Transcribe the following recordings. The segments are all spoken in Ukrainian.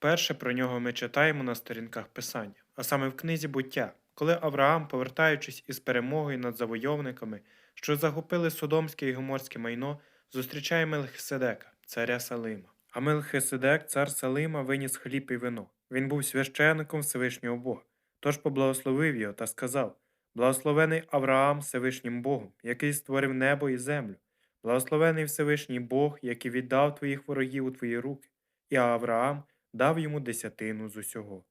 Вперше про нього ми читаємо на сторінках Писання, а саме в книзі буття, коли Авраам, повертаючись із перемогою над завойовниками, що захопили Содомське і Гоморське майно, зустрічає Мелхиседека, царя Салима. А Мелхиседек, цар Салима, виніс хліб і вино. Він був священником Всевишнього Бога. Тож поблагословив його та сказав: Благословений Авраам Всевишнім Богом, який створив небо і землю. Благословений Всевишній Бог, який віддав твоїх ворогів у твої руки, і Авраам дав йому десятину з усього.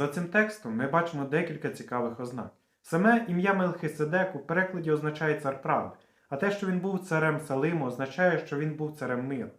За цим текстом ми бачимо декілька цікавих ознак. Саме ім'я Мелхиседек у перекладі означає цар правди, а те, що він був царем Салиму, означає, що він був царем миру.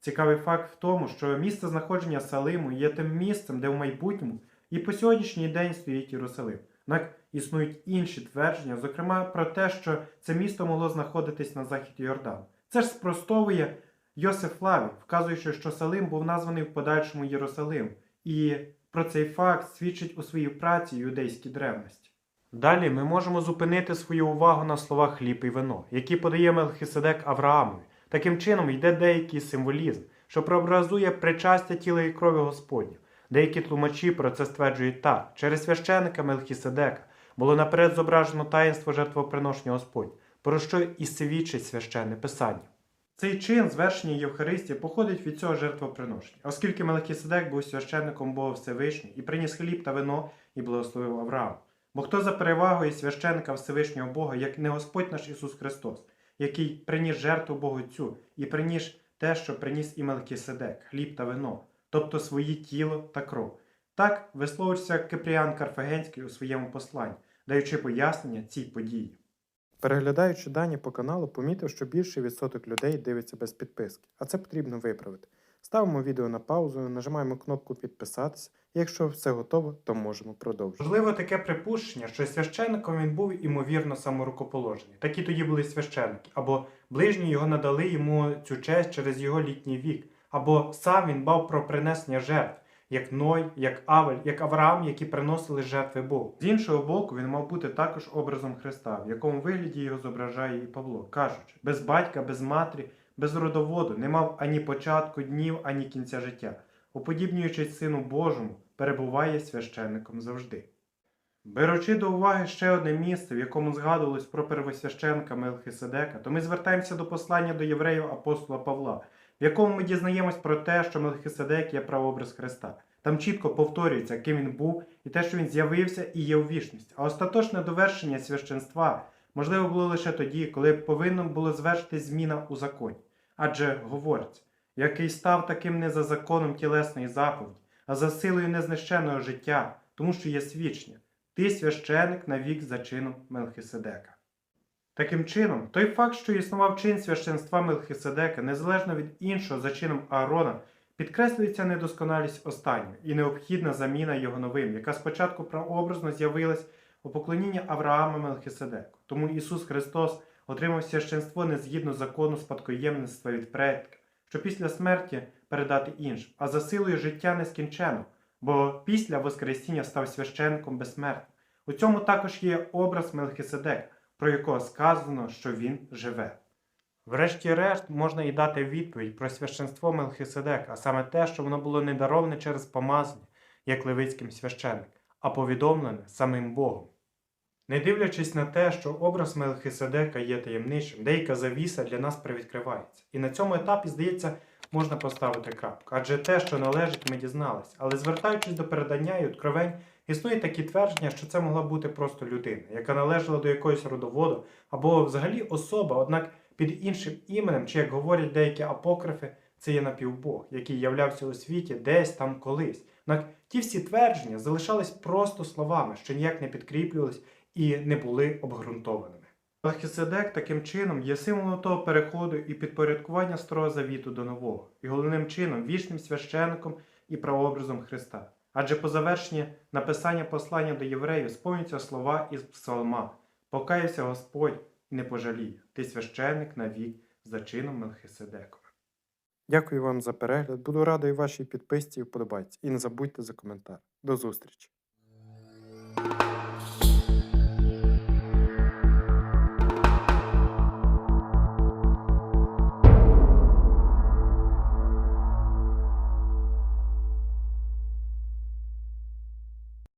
Цікавий факт в тому, що місце знаходження Салиму є тим місцем, де в майбутньому і по сьогоднішній день стоїть Єрусалим. Однак існують інші твердження, зокрема про те, що це місто могло знаходитись на захід Йордану. Це ж спростовує Йосиф Флавій, вказуючи, що Салим був названий в подальшому Єрусалим, і про цей факт свідчить у своїй праці юдейській древності. Далі ми можемо зупинити свою увагу на словах хліб і вино, які подає Мелхиседек Авраамові. Таким чином йде деякий символізм, що прообразує причастя тіла і крові Господня. Деякі тлумачі про це стверджують так: через священика Мелхіседека було наперед зображено таїнство жертвоприношення Господь, про що і свідчить священне писання. Цей чин звершення Євхаристії походить від цього жертвоприношення, оскільки Мелхіседек був священником Бога Всевишнього і приніс хліб та вино і благословив Авраам. Бо хто за перевагою священника Всевишнього Бога, як не Господь наш Ісус Христос, який приніс жертву Богу Цю і приніс те, що приніс і Мелхіседек, хліб та вино, тобто свої тіло та кров. Так висловився Кипріан Карфагенський у своєму посланні, даючи пояснення цій події. Переглядаючи дані по каналу, помітив, що більший відсоток людей дивиться без підписки, а це потрібно виправити. Ставимо відео на паузу, нажимаємо кнопку підписатися, якщо все готово, то можемо продовжити. Можливо, таке припущення, що священником він був імовірно саморукоположений. Такі тоді були священники, або ближні його надали йому цю честь через його літній вік, або сам він бав про принесення жертв, як Ной, як Авель, як Авраам, які приносили жертви Богу. З іншого боку, він мав бути також образом Христа, в якому вигляді його зображає і Павло, кажучи, без батька, без матері, без родоводу, не мав ані початку днів, ані кінця життя, уподібнюючись Сину Божому, перебуває священником завжди. Беручи до уваги ще одне місце, в якому згадувалось про первосвященка Мелхиседека, то ми звертаємося до послання до євреїв апостола Павла, в якому ми дізнаємось про те, що Мелхиседек є прообраз Христа. Там чітко повторюється, ким він був, і те, що він з'явився і є у вічність. А остаточне довершення священства можливо було лише тоді, коли повинно було звершитись зміна у законі. Адже говориться, який став таким не за законом тілесної заповіді, а за силою незнищеного життя, тому що є свідчення. Ти священик на вік за чином Мелхиседека. Таким чином, той факт, що існував чин священства Мелхиседека, незалежно від іншого за чином Аарона, підкреслюється недосконалість останнього і необхідна заміна його новим, яка спочатку прообразно з'явилась у поклонінні Авраама Мелхиседеку. Тому Ісус Христос отримав священство не згідно закону спадкоємництва від предків, що після смерті передати іншим, а за силою життя нескінчено, бо після Воскресіння став священником безсмертним. У цьому також є образ Мелхиседека, про якого сказано, що він живе. Врешті-решт можна і дати відповідь про священство Мелхиседека, а саме те, що воно було не дароване через помазання, як левицьким священник, а повідомлене самим Богом. Не дивлячись на те, що образ Мелхиседека є таємничим, деяка завіса для нас привідкривається. І на цьому етапі, здається, можна поставити крапку. Адже те, що належить, ми дізналися. Але звертаючись до передання і откровень, існує такі твердження, що це могла бути просто людина, яка належала до якогось родоводу, або взагалі особа, однак під іншим іменем, чи як говорять деякі апокрифи, це є напівбог, який являвся у світі десь там колись. Однак ті всі твердження залишались просто словами, що ніяк не підкріплювались і не були обґрунтованими. Мелхиседек таким чином є символом того переходу і підпорядкування старого завіту до нового, і головним чином вічним священником і прообразом Христа. Адже по завершенні написання послання до євреїв сповнюються слова із псалма Покаявся Господь і не пожаліє, ти священник навік за чином Мелхиседекова. Дякую вам за перегляд. Буду радий вашій підписці і вподобайці. І не забудьте за коментар. До зустрічі!